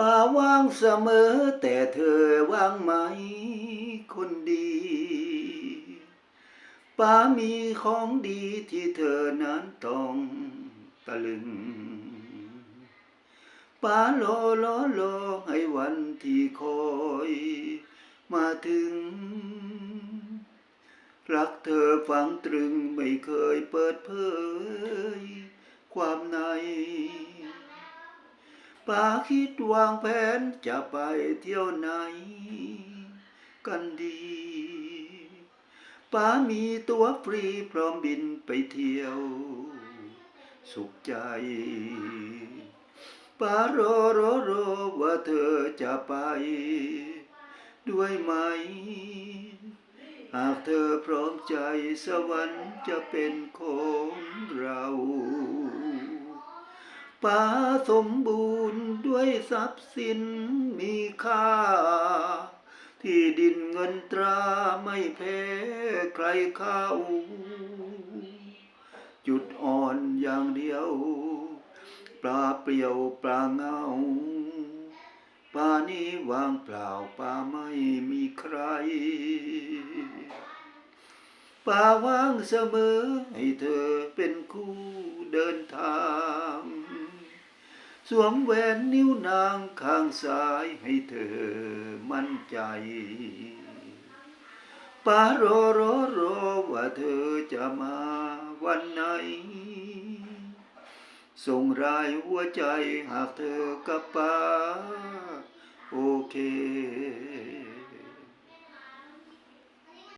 ป่าว่างเสมอแต่เธอว่างไหมคนดีป่ามีของดีที่เธอนั้นต้องตะลึงป่ารอรอรอให้วันที่คอยมาถึง รักเธอฝังตรึงไม่ ป้าคิดวางแผนจะไปเที่ยวไหน กันดีป้ามีตั๋วฟรีพร้อมบินไปเที่ยว สุขใจป้ารอรอรอว่าเธอจะไป ด้วยไหม หากเธอพร้อมใจสวรรค์จะเป็นของเราป่าสมบู ด้วยทรัพย์สินมีค่า ที่ดินเงินตราไม่แพ้ใครเข้า จุดอ่อนอย่างเดียว ปลาเปลี่ยวปลาเงาป่านี้วางเปล่าป่าไม่มีใครป่าว่างเสมอให้เธอเป็นคู่เดินทาง สวมแหวนนิ้วนางข้างซ้ายให้เธอมั่นใจป้ารอรอรอว่าเธอจะมาวันไหน ส่งรายหัวใจหากเธอกับป่าโอเค